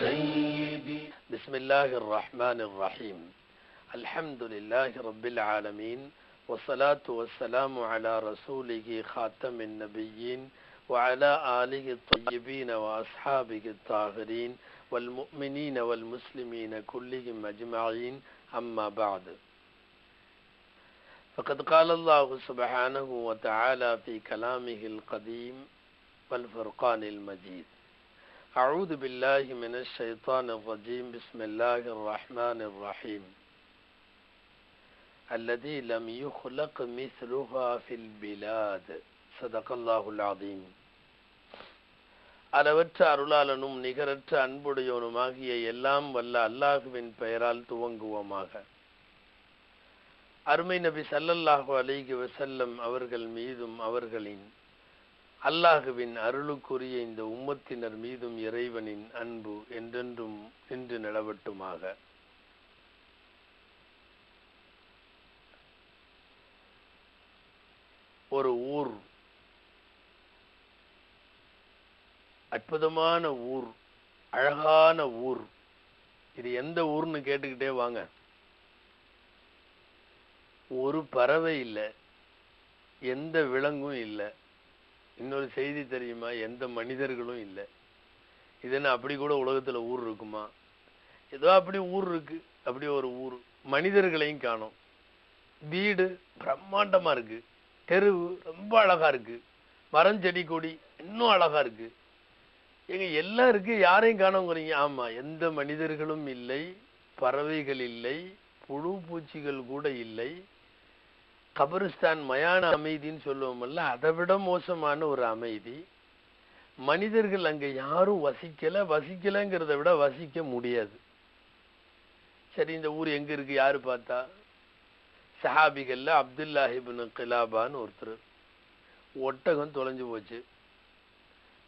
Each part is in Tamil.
سيدي بسم الله الرحمن الرحيم. الحمد لله رب العالمين والصلاة والسلام على رسوله خاتم النبيين وعلى آله الطيبين وأصحابه الطاهرين والمؤمنين والمسلمين كلهم أجمعين. أما بعد فقد قال الله سبحانه وتعالى في كلامه القديم والفرقان المجيد أعوذ بالله من الشيطان الرجيم بسم الله الرحمن الرحيم الذي لم يخلق مثلها في البلاد صدق الله العظيم அளவற்ற அருளாளனும் நிகரற்ற அன்புடையவனுமாகிய எல்லாம் வல்ல அல்லாஹுவின் பெயரால் துவங்குவோமாக அருமை நபி சல்லல்லாஹு அலைஹி வஸல்லம் அவர்கள் மீதும் அவர்களின் அல்லாஹுவின் அருளுக்குரிய இந்த உம்மத்தினர் மீதும் இறைவனின் அன்பு என்றென்றும் நின்று நிலவட்டுமாக. ஒரு ஊர் அற்புதமான ஊர் அழகான ஊர். இது எந்த ஊர்னு கேட்டுக்கிட்டே வாங்க. ஒரு பறவை இல்லை எந்த விலங்கும் இல்லை. இன்னொரு செய்தி தெரியுமா? எந்த மனிதர்களும் இல்லை. இதுன்னு அப்படி கூட உலகத்துல ஊர் இருக்குமா? ஏதோ அப்படி ஊர் இருக்கு. அப்படி ஒரு ஊர். மனிதர்களையும் காணும். வீடு பிரம்மாண்டமா இருக்கு. தெருவு ரொம்ப அழகா இருக்கு. மரம் செடி கொடி இன்னும் அழகா இருக்கு. எங்க எல்லாம் இருக்கு. யாரையும் காணோங்கிறீங்க? ஆமாம் எந்த மனிதர்களும் இல்லை. பறவைகள் இல்லை. புழு பூச்சிகள் கூட இல்லை. கபரிஸ்தான் மயான அமைதின்னு சொல்லுவோம்ல அதை விட மோசமான ஒரு அமைதி. மனிதர்கள் அங்க யாரும் வசிக்கல வசிக்கலங்கிறத விட வசிக்க முடியாது. சரி இந்த ஊர் எங்க இருக்கு யாரு பார்த்தா? சஹாபிகள்ல அப்துல்லாஹிபின் கிலாபான்னு ஒருத்தர். ஒட்டகம் தொலைஞ்சு போச்சு.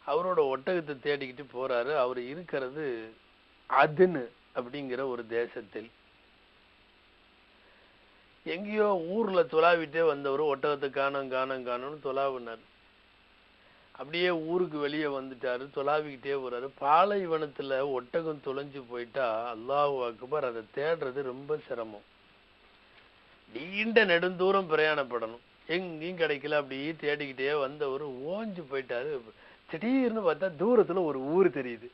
அவரோட ஒட்டகத்தை தேடிக்கிட்டு போறாரு. அவர் இருக்கிறது அதுன்னு அப்படிங்கிற ஒரு தேசத்தில். எங்கேயோ ஊர்ல துலாவிட்டே வந்தவர் ஒட்டகத்தை காணோம் காணும் காணோம்னு துலாவினார். அப்படியே ஊருக்கு வெளியே வந்துட்டாரு துலாவிக்கிட்டே போறாரு. பாலைவனத்துல ஒட்டகம் தொலைஞ்சு போயிட்டா அல்லாஹு அக்பர் அதை தேடுறது ரொம்ப சிரமம். நீண்ட நெடுந்தூரம் பிரயாணப்படணும். எங்கேயும் கிடைக்கல அப்படியே தேடிக்கிட்டே வந்தவர் ஓஞ்சு போயிட்டாரு. திடீர்னு பார்த்தா தூரத்துல ஒரு ஊர் தெரியுது.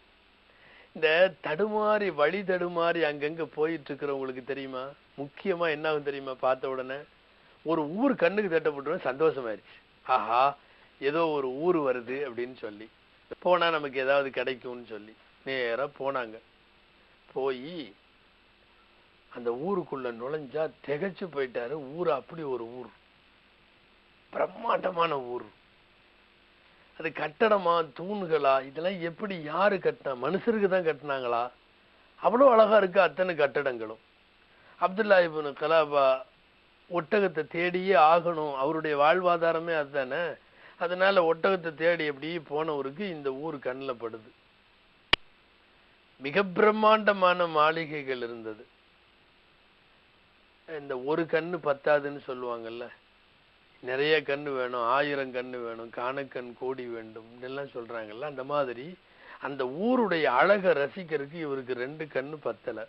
இந்த தடுமாறி வழி தடுமாறி அங்கங்க போயிட்டு இருக்கிறவங்களுக்கு தெரியுமா? முக்கியமா என்ன ஆகும் தெரியுமா? பார்த்த உடனே ஒரு ஊர் கண்ணுக்கு தட்டப்பட்டு சந்தோஷமாயிருச்சு. ஆஹா ஏதோ ஒரு ஊர் வருது அப்படின்னு சொல்லி. போனா நமக்கு ஏதாவது கிடைக்கும்னு சொல்லி. நேரா போனாங்க. போய் அந்த ஊருக்குள்ள நுழைஞ்சா திகைச்சு போயிட்டாரு. ஊர் அப்படி ஒரு ஊர். பிரம்மாண்டமான ஊர். அது கட்டடமா தூண்களா இதெல்லாம் எப்படி யாரு கட்டினா மனுஷருக்கு தான் கட்டினாங்களா? அவ்வளோ அழகா இருக்கு அத்தனை கட்டடங்களும். அப்துல்லா இப்னு கலாபா ஒட்டகத்தை தேடியே ஆகணும். அவருடைய வாழ்வாதாரமே அதுதானே? அதனால ஒட்டகத்தை தேடி அப்படியே போனவருக்கு இந்த ஊர் கண்ணில் படுது. மிக பிரம்மாண்டமான மாளிகைகள் இருந்தது. இந்த ஒரு கண்ணு பத்தாதுன்னு சொல்லுவாங்கல்ல? நிறைய கண்ணு வேணும் ஆயிரம் கண்ணு வேணும் காணக்கண் கோடி வேண்டும் எல்லாம் சொல்றாங்கல்ல அந்த மாதிரி அந்த ஊருடைய அழகை ரசிக்கிறதுக்கு இவருக்கு ரெண்டு கண்ணு பத்தல.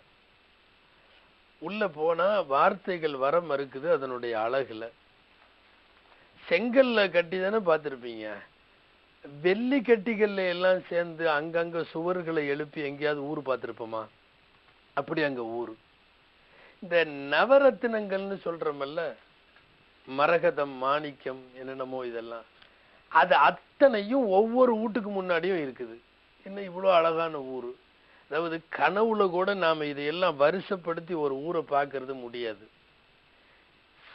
உள்ள போனா வார்த்தைகள் வர மறுக்குது அதனுடைய அழகுல. செங்கல்ல கட்டி தானே பார்த்திருப்பீங்க. வெள்ளி கட்டிகள்ல எல்லாம் சேர்ந்து அங்கங்க சுவர்களை எழுப்பி எங்கேயாவது ஊர் பார்த்திருப்போமா? அப்படி அங்க ஊர். இந்த நவரத்தினங்கள்னு சொல்றோமல்ல மரகதம் மாணிக்கம் என்னென்னமோ இதெல்லாம். அது அத்தனையும் ஒவ்வொரு வீட்டுக்கு முன்னாடியும் இருக்குது. என்ன இவ்வளோ அழகான ஊர். அதாவது கனவுல கூட நாம் இதையெல்லாம் வருஷப்படுத்தி ஒரு ஊரை பார்க்கறது முடியாது.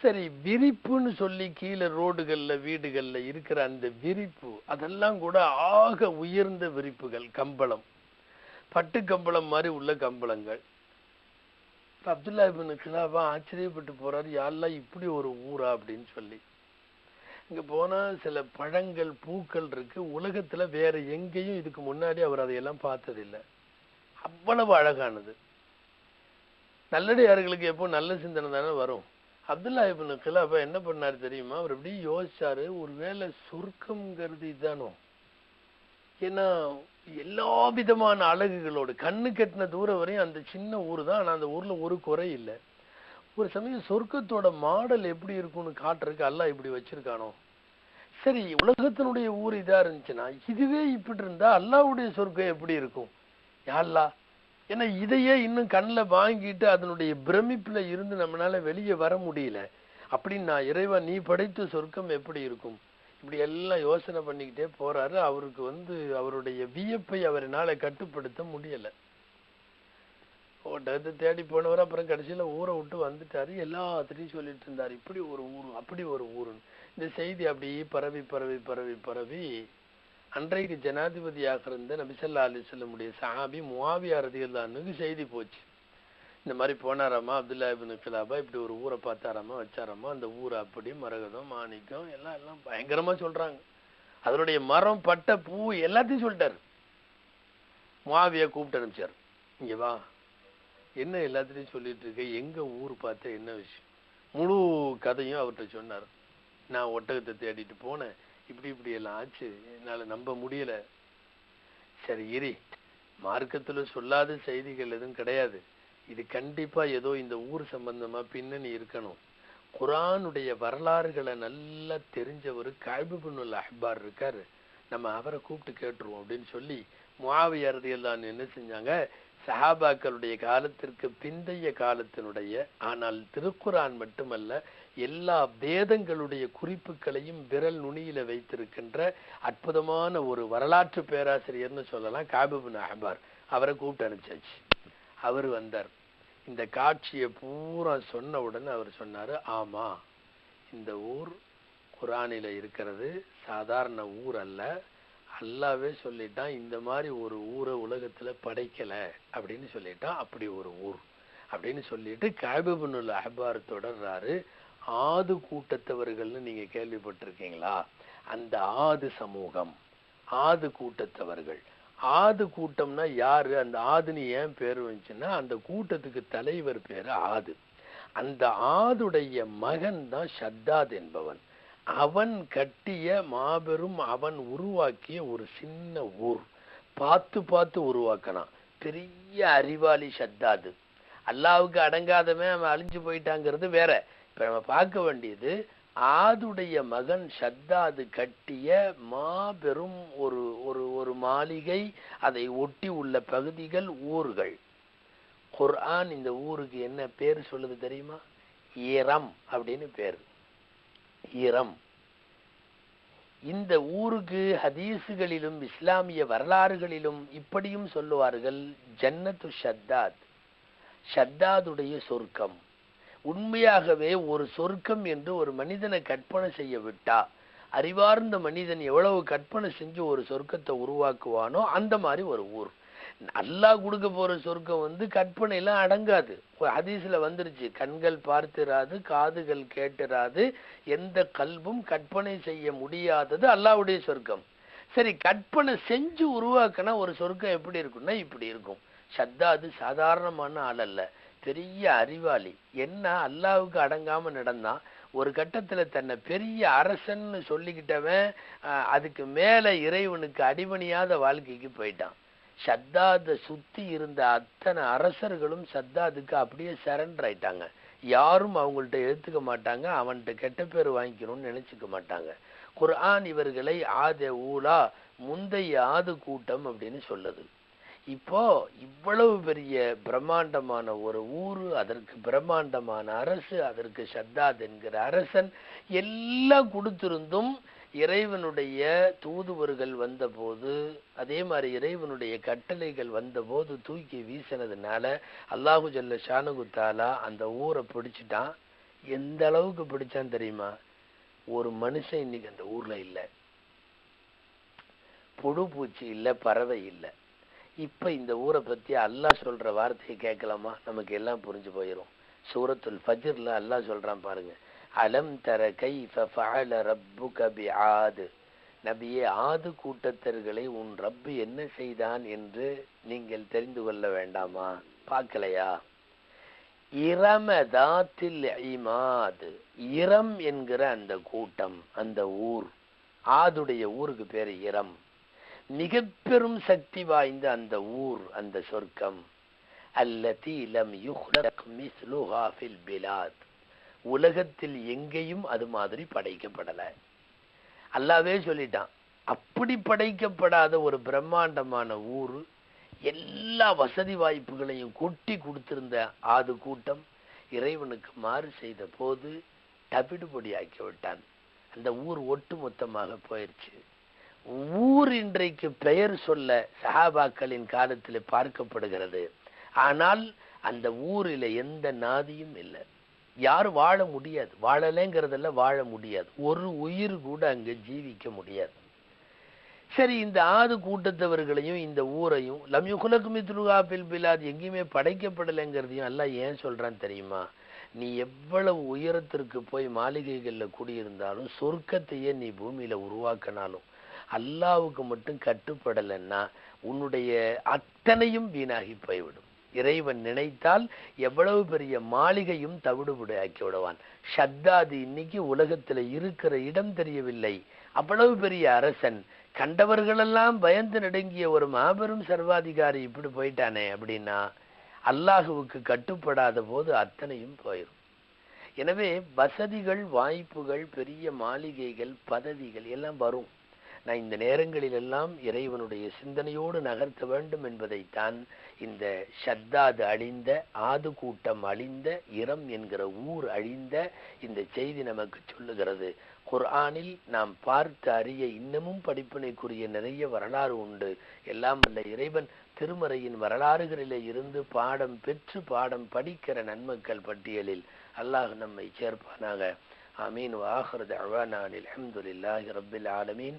சரி விரிப்புன்னு சொல்லி கீழே ரோடுகளில் வீடுகளில் இருக்கிற அந்த விரிப்பு அதெல்லாம் கூட ஆக உயர்ந்த விரிப்புகள் கம்பளம். பட்டு கம்பளம் மாதிரி உள்ள கம்பளங்கள். இப்ப அப்துல்லா இபின் கிலாபா ஆச்சரியப்பட்டு போறாரு யாரெல்லாம் இப்படி ஒரு ஊரா அப்படின்னு சொல்லி. இங்க போனா சில பழங்கள் பூக்கள் இருக்கு. உலகத்துல வேற எங்கேயும் இதுக்கு முன்னாடி அவர் அதையெல்லாம் பார்த்ததில்லை. அவ்வளவு அழகானது. நல்லடியார்களுக்கு எப்போ நல்ல சிந்தனை தானே வரும். அப்துல்லா இப்னு கிலாபா என்ன பண்ணாரு தெரியுமா? அவர் எப்படி யோசிச்சாரு ஒருவேளை சொர்க்கம்ங்கிறது இதுதானோ ஏன்னா எல்லா விதமான அழகுகளோடு கண்ணு கட்டின தூரம் வரையும் அந்த சின்ன ஊர் தான். ஆனா அந்த ஊர்ல ஒரு குறை இல்லை. ஒரு சமயம் சொர்க்கத்தோட மாடல் எப்படி இருக்கும்னு காட்டுறதுக்கு அல்லாஹ் இப்படி வச்சிருக்கானோ. சரி உலகத்தினுடைய ஊர் இதா இருந்துச்சுன்னா இதுவே இப்படி இருந்தா அல்லாவுடைய சொர்க்கம் எப்படி இருக்கும்? யாழ்லா ஏன்னா இதையே இன்னும் கண்ணில் வாங்கிட்டு அதனுடைய பிரமிப்புல இருந்து நம்மளால வெளியே வர முடியல. அப்படின்னு நான் இறைவா நீ படைத்த சொர்க்கம் எப்படி இருக்கும்? இப்படி எல்லாம் யோசனை பண்ணிக்கிட்டே போறாரு. அவருக்கு வந்து அவருடைய வியப்பை அவரினால கட்டுப்படுத்த முடியல. ஓட்டத்தை தேடி போனவர் அப்புறம் கடைசியில ஊரை விட்டு வந்துட்டாரு. எல்லாத்திலையும் சொல்லிட்டு இருந்தாரு இப்படி ஒரு ஊர் அப்படி ஒரு ஊருன்னு. இந்த செய்தி அப்படி பரவி பரவி பரவி பரவி அன்றைக்கு ஜனாதிபதியாக இருந்த நபிசல்லா அலிசல்லமுடைய சாபி முவாவியா ரதியல்லானுக்கு செய்தி போச்சு. இந்த மாதிரி போனாராமா அப்துல்லா இபின் கிலாபா இப்படி ஒரு ஊரை பார்த்தாராமா வச்சாராமா அந்த ஊர் அப்படி மரகதம் மாணிக்கம் எல்லாம் எல்லாம் பயங்கரமா சொல்றாங்க. அதனுடைய மரம் பட்ட பூ எல்லாத்தையும் சொல்லிட்டாரு. மாவியை கூப்பிட்டு அனுப்பிச்சார். இங்க வா. என்ன எல்லாத்துலயும் சொல்லிட்டு இருக்க? எங்க ஊர் பார்த்த என்ன விஷயம்? முழு கதையும் அவர்கிட்ட சொன்னார். நான் ஒட்டகத்தை தேடிட்டு போனேன். இப்படி இப்படி எல்லாம் ஆச்சு. என்னால நம்ப முடியல. சரி இரி. மார்க்கத்துல சொல்லாத செய்திகள் எதுவும் கிடையாது. இது கண்டிப்பா ஏதோ இந்த ஊர் சம்பந்தமா பின்னணி இருக்கணும். குரானுடைய வரலாறுகளை நல்லா தெரிஞ்சவர் காய்புபுனுல் அஹ்பார் இருக்காரு. நம்ம அவரை கூப்பிட்டு கேட்டுருவோம் அப்படின்னு சொல்லி முவாவியர்தான் என்ன செஞ்சாங்க? சஹாபாக்களுடைய காலத்திற்கு பிந்தைய காலத்தினுடைய ஆனால் திருக்குரான் மட்டுமல்ல எல்லா வேதங்களுடைய குறிப்புகளையும் விரல் நுனியில வைத்திருக்கின்ற அற்புதமான ஒரு வரலாற்று பேராசிரியர்னு சொல்லலாம் காபிபின் அஹபார். அவரை கூப்பிட்டு அனுப்பிச்சாச்சு. அவர் வந்தார். இந்த காட்சியை பூரா சொன்ன உடனே அவர் சொன்னார் ஆமாம் இந்த ஊர் குரானில் இருக்கிறது சாதாரண ஊர் அல்ல. அல்லாவே சொல்லிட்டான் இந்த மாதிரி ஒரு ஊரை உலகத்தில் படைக்கலை அப்படின்னு சொல்லிட்டான். அப்படி ஒரு ஊர் அப்படின்னு சொல்லிட்டு காபிபுனுல் அஹபார் தொடர்றாரு. ஆது கூட்டத்தவர்கள்னு நீங்கள் கேள்விப்பட்டிருக்கீங்களா? அந்த ஆது சமூகம் ஆது கூட்டத்தவர்கள். ஆது கூட்டம்னா யாரு? அந்த ஆதுன்னு ஏன் பேர் வந்துச்சுன்னா அந்த கூட்டத்துக்கு தலைவர் பேர் ஆது. அந்த ஆதுடைய மகன் தான் ஷத்தாத் என்பவன். அவன் கட்டிய மாபெரும் அவன் உருவாக்கிய ஒரு சின்ன ஊர். பார்த்து பார்த்து உருவாக்கினான். பெரிய அறிவாளி ஷத்தாது. அல்லாவுக்கு அடங்காதவன் அவன் அழிஞ்சு போயிட்டாங்கிறது வேற. இப்போ நம்ம பார்க்க வேண்டியது ஆதுடைய மகன் ஷத்தாது கட்டிய மாபெரும் ஒரு ஒரு ஒரு மாளிகை அதை ஒட்டி உள்ள பகுதிகள் ஊர்கள். குர்ஆன் இந்த ஊருக்கு என்ன பேர் சொல்லுது தெரியுமா? ஈரம் அப்படின்னு பேர். ஈரம். இந்த ஊருக்கு ஹதீஸுகளிலும் இஸ்லாமிய வரலாறுகளிலும் இப்படியும் சொல்லுவார்கள் ஜன்னத்து ஷத்தாத். ஷத்தாதுடைய சொர்க்கம். உண்மையாகவே ஒரு சொர்க்கம் என்று ஒரு மனிதனை கற்பனை செய்ய விட்டா அறிவார்ந்த மனிதன் எவ்வளவு கற்பனை செஞ்சு ஒரு சொர்க்கத்தை உருவாக்குவானோ அந்த மாதிரி ஒரு ஊர். நல்லா கொடுக்க போற சொர்க்கம் வந்து கற்பனையெல்லாம் அடங்காது. ஹதீஸ்ல வந்துருச்சு கண்கள் பார்த்திராது காதுகள் கேட்டுராது எந்த கல்வும் கற்பனை செய்ய முடியாதது அல்லாவுடைய சொர்க்கம். சரி கற்பனை செஞ்சு உருவாக்கினா ஒரு சொர்க்கம் எப்படி இருக்கும்னா இப்படி இருக்கும். சத்தா அது சாதாரணமான ஆள் அல்ல பெரிய அறிவாளி. என்ன அல்லாவுக்கு அடங்காம நடந்தான் ஒரு கட்டத்துல தன்னை பெரிய அரசன்னு சொல்லிக்கிட்டவன் அதுக்கு மேல இறைவனுக்கு அடிபணியாத வாழ்க்கைக்கு போயிட்டான். சத்தாத சுத்தி இருந்த அத்தனை அரசர்களும் சத்தாதுக்கு அப்படியே சரண்டர் ஆயிட்டாங்க. யாரும் அவங்கள்ட்ட எடுத்துக்க மாட்டாங்க அவன்கிட்ட கெட்ட பேர் வாங்கிக்கணும்னு நினைச்சுக்க மாட்டாங்க. குர்ஆன் இவர்களை ஆத ஊலா முந்தைய ஆது கூட்டம் அப்படின்னு சொல்லுது. இப்போ இவ்வளவு பெரிய பிரம்மாண்டமான ஒரு ஊர் அதற்கு பிரம்மாண்டமான அரசு அதற்கு சத்தாத் என்கிற அரசன் எல்லாம் கொடுத்திருந்தும் இறைவனுடைய தூதுவர்கள் வந்தபோது அதே மாதிரி இறைவனுடைய கட்டளைகள் வந்தபோது தூக்கி வீசினதுனால அல்லாஹு ஜல்ல ஷானுகுத்தாலா அந்த ஊரை பிடிச்சிட்டான். எந்த அளவுக்கு பிடிச்சான் தெரியுமா? ஒரு மனுஷன் இன்னைக்கு அந்த ஊர்ல இல்லை. புழு பூச்சி பறவை இல்லை. இப்ப இந்த ஊரை பத்தி அல்லாஹ் சொல்ற வார்த்தையை கேட்கலாமா? நமக்கு எல்லாம் புரிஞ்சு போயிடும் சூரத்துல் ஃபஜ்ர்ல அல்லாஹ் சொல்றான் பாருங்க அலம் தர கை ரப்பு கபி ஆது நபியே ஆது கூட்டத்தர்களை உன் ரப்பு என்ன செய்தான் என்று நீங்கள் தெரிந்து கொள்ள வேண்டாமா? பார்க்கலையா? இரமதாத்தில் ஐமாது இரம் என்கிற அந்த கூட்டம் அந்த ஊர். ஆதுடைய ஊருக்கு பேர் இரம் மிக பெரும் சக்தி வாய்ந்த அந்த ஊர் அந்த சொர்க்கம். அல்லதி லம் யுஹ்லக் மிஸ்லுஹா ஃபில் பிலாத். உலகத்தில் எங்கேயும் அது மாதிரி படைக்கப்படலை. அல்லாவே சொல்லிட்டான் அப்படி படைக்கப்படாத ஒரு பிரம்மாண்டமான ஊர் எல்லா வசதி வாய்ப்புகளையும் கொட்டி கொடுத்திருந்த ஆது கூட்டம் இறைவனுக்கு மாறு செய்த போது தவிடுபொடி ஆக்கி விட்டான். அந்த ஊர் ஒட்டு மொத்தமாக போயிடுச்சு ஊர் இன்றைக்கு பெயர் சொல்ல சஹாபாக்களின் காலத்தில் பார்க்கப்படுகிறது. ஆனால் அந்த ஊரில் எந்த நாதியும் இல்லை. யாரும் வாழ முடியாது. வாழலைங்கிறதுல வாழ முடியாது. ஒரு உயிர் கூட அங்க ஜீவிக்க முடியாது. சரி இந்த ஆது கூட்டத்தவர்களையும் இந்த ஊரையும் லம்யுகுலக்கு மித்ருகா பில் பிலாத் எங்கேயுமே படைக்கப்படலைங்கிறதையும் எல்லாம் ஏன் சொல்றான் தெரியுமா? நீ எவ்வளவு உயரத்திற்கு போய் மாளிகைகளில் குடியிருந்தாலும் சொர்க்கத்தையே நீ பூமியில உருவாக்கினாலும் அல்லாவுக்கு மட்டும் கட்டுப்படலைன்னா உன்னுடைய அத்தனையும் வீணாகி போய்விடும். இறைவன் நினைத்தால் எவ்வளவு பெரிய மாளிகையும் தவிடுபடி ஆக்கி விடுவான். ஷத்தாதி இன்னைக்கு உலகத்தில் இருக்கிற இடம் தெரியவில்லை. அவ்வளவு பெரிய அரசன். கண்டவர்களெல்லாம் பயந்து நடுங்கிய ஒரு மாபெரும் சர்வாதிகாரி இப்படி போயிட்டானே அப்படின்னா அல்லாஹுவுக்கு கட்டுப்படாத போது அத்தனையும் போயிடும் எனவே வசதிகள் வாய்ப்புகள் பெரிய மாளிகைகள் பதவிகள் எல்லாம் வரும். நான் இந்த நேரங்களில் எல்லாம் இறைவனுடைய சிந்தனையோடு நகர்த்த வேண்டும் என்பதைத்தான் இந்த ஷத்தாது அழிந்த ஆது கூட்டம் அழிந்த இரம் என்கிற ஊர் அழிந்த இந்த செய்தி நமக்கு சொல்லுகிறது. குர்ஆனில் நாம் பார்த்து அறிய இன்னமும் படிப்பினைக்குரிய நிறைய வரலாறு உண்டு. எல்லாம் அல்ல இறைவன் திருமறையின் வரலாறுகளிலே இருந்து பாடம் பெற்று பாடம் படிக்கிற நன்மக்கள் பட்டியலில் அல்லாஹ் நம்மை சேர்ப்பானாக. ஆமீன். வாஹர் தவானான் அல்ஹம்துலில்லாஹி ரபில் ஆலமீன்.